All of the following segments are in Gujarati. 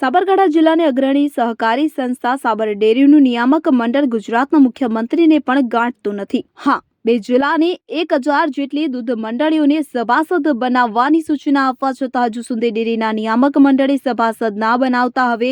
સાબરકાંઠા જિલ્લાની અગ્રણી સહકારી સંસ્થા સાબર ડેરીનું નિયામક મંડળ ગુજરાતના મુખ્યમંત્રીને પણ ગાંઠતું નથી. હા બે જિલ્લાની એક હજાર જેટલી દૂધ મંડળીઓને સભાસદ બનાવવાની સૂચના આપવા છતાં હજુ સુધી ડેરીના નિયામક મંડળે સભાસદ ના બનાવતા હવે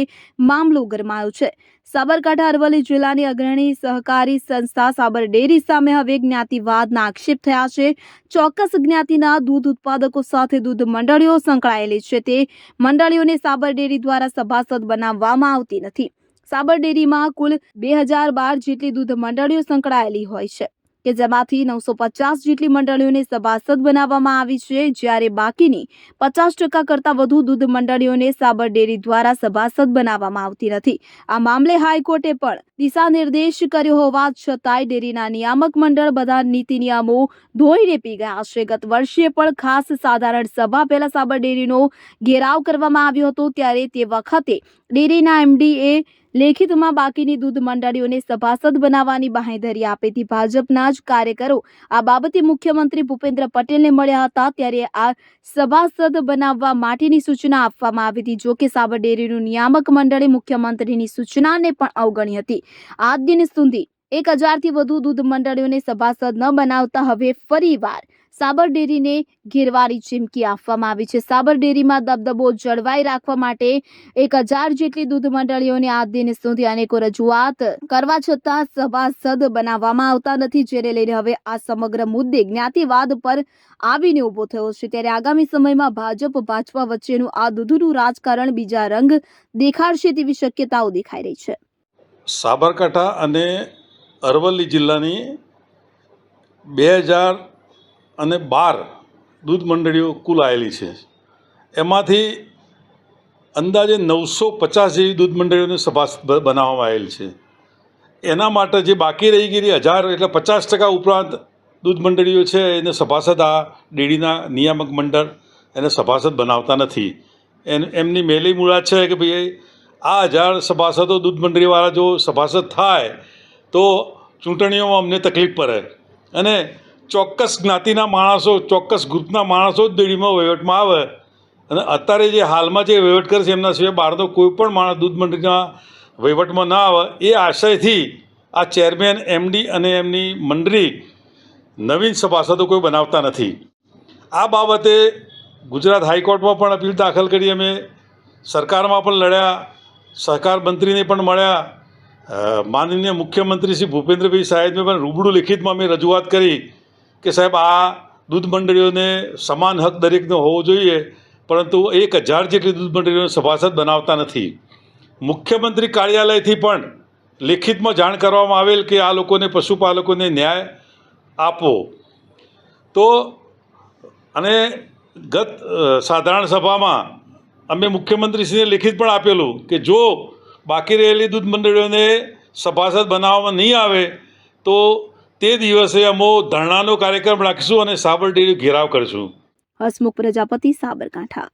મામલો ગરમાયો છે. સાબરકાંઠા, અરવલ્લી જિલ્લાની અગ્રણી સહકારી સંસ્થા સાબર ડેરી સામે હવે જ્ઞાતિવાદના આક્ષેપ થયા છે. ચોક્કસ જ્ઞાતિના દૂધ ઉત્પાદકો સાથે દૂધ મંડળીઓ સંકળાયેલી છે. તે મંડળીઓને સાબર ડેરી દ્વારા સભાસદ બનાવવામાં આવતી નથી. સાબર ડેરીમાં કુલ બે હજાર બાર જેટલી દૂધ મંડળીઓ સંકળાયેલી હોય છે. કે જેમાંથી નવસો પચાસ જેટલી મંડળીઓને સભાસદ બનાવવામાં આવી છે, જ્યારે બાકીની પચાસ ટકા કરતાં વધુ દૂધ મંડળીઓને સાબર ડેરી દ્વારા સભાસદ બનાવવામાં આવતી નથી. આ મામલે હાઈકોર્ટે પણ દિશા નિર્દેશ કર્યો હોવા છતાંય ડેરીના નિયામક મંડળ બધા નીતિ નિયમો ધોઈને પી ગયા છે. ગત વર્ષે પણ ખાસ સાધારણ સભા પહેલા સાબર ડેરીનો ઘેરાવ કરવામાં આવ્યો હતો, ત્યારે તે વખતે ડેરીના એમડીએ લેખિતમાં બાકીની દૂધ મંડળીઓને સભાસદ બનાવવાની બાંહેધરી આપેથી ભાજપના જ કાર્યકરો આ બાબતે મુખ્યમંત્રી ભૂપેન્દ્ર પટેલને મળ્યા હતા ત્યારે આ સભાસદ બનાવવા માટેની સૂચના આપવામાં આવી હતી. જોકે સાબર ડેરીનું નિયામક મંડળે મુખ્યમંત્રીની સૂચનાને પણ અવગણી હતી. આ દિન સુધી એક હજારથી વધુ દૂધ મંડળીઓને સભાસદ ન બનાવતા હવે ફરીવાર સાબર ડેરીને ઘેરવાની ચીમકી આપવામાં આવી છે. સાબર ડેરીમાં દબદબો જળવાઈ રાખવા માટે એક હજાર જેટલી દૂધ મંડળીઓને આ દિન સુધી અનેકો રજૂઆત કરવા છતાં સભાસદ બનાવવામાં આવતા નથી. જેને લઈને હવે આ સમગ્ર મુદ્દે જ્ઞાતિવાદ પર આવીને ઊભો થયો છે. ત્યારે આગામી સમયમાં ભાજપ ભાજપા વચ્ચેનું આ દૂધનું રાજકારણ બીજા રંગ દેખાડશે તેવી શક્યતાઓ દેખાઈ રહી છે. સાબરકાંઠા અને અરવલ્લી જિલ્લાની બે હજાર અને બાર દૂધ મંડળીઓ કુલ આવેલી છે. એમાંથી અંદાજે નવસો પચાસ જેવી દૂધ મંડળીઓને સભાસદ બનાવવામાં આવેલ છે. એના માટે જે બાકી રહી ગયેલી હજાર એટલે પચાસ ટકા ઉપરાંત દૂધ મંડળીઓ છે, એને સભાસદ આ ડેરીના નિયામક મંડળ એને સભાસદ બનાવતા નથી. એન, એમની મેલી મુરાદ છે કે ભાઈ આ હજાર સભાસદો દૂધ મંડળીવાળા જો સભાસદ થાય તો ચૂંટણીઓમાં અમને તકલીફ પડે. અને ચોક્કસ જ્ઞાતિના માણસો, ચોક્કસ ગ્રુપના માણસો જ ડેરીમાં વહીવટમાં આવે. અને અત્યારે જે હાલમાં જે વહીવટ કરે છે, એમના સિવાય બહારનો કોઈ પણ માણસ દૂધ મંડળીના વહીવટમાં ના આવે, એ આશયથી આ ચેરમેન, એમડી અને એમની મંડળી નવીન સભાસદો કોઈ બનાવતા નથી. આ બાબતે ગુજરાત હાઈકોર્ટમાં પણ અપીલ દાખલ કરી. અમે સરકારમાં પણ લડ્યા, સહકાર મંત્રીને પણ મળ્યા. માનનીય મુખ્યમંત્રી શ્રી ભૂપેન્દ્રભાઈ સાહેબને પણ રૂબરૂ લિખિતમાં અમે રજૂઆત કરી. કે સાહેબ, આ દૂધ મંડળીઓને સમાન હક દરેકનો હોવો જોઈએ, પરંતુ એક હજાર જેટલી દૂધ મંડળીઓને સભાસદ બનાવતા નથી. મુખ્યમંત્રી કાર્યાલયથી પણ લેખિતમાં જાણ કરવામાં આવેલ કે આ લોકોને પશુપાલકોને ન્યાય આપવો. તો અને ગત સાધારણ સભામાં અમે મુખ્યમંત્રીશ્રીને લેખિત પણ આપેલું કે જો બાકી રહેલી દૂધ મંડળીઓને સભાસદ બનાવવામાં નહીં આવે, તો તે દિવસે અમો ધરણાનો કાર્યક્રમ રાખીશું અને સાબર ઘેરાવ કરીશું. હસમુખ પ્રજાપતિ સાબરકાંઠા.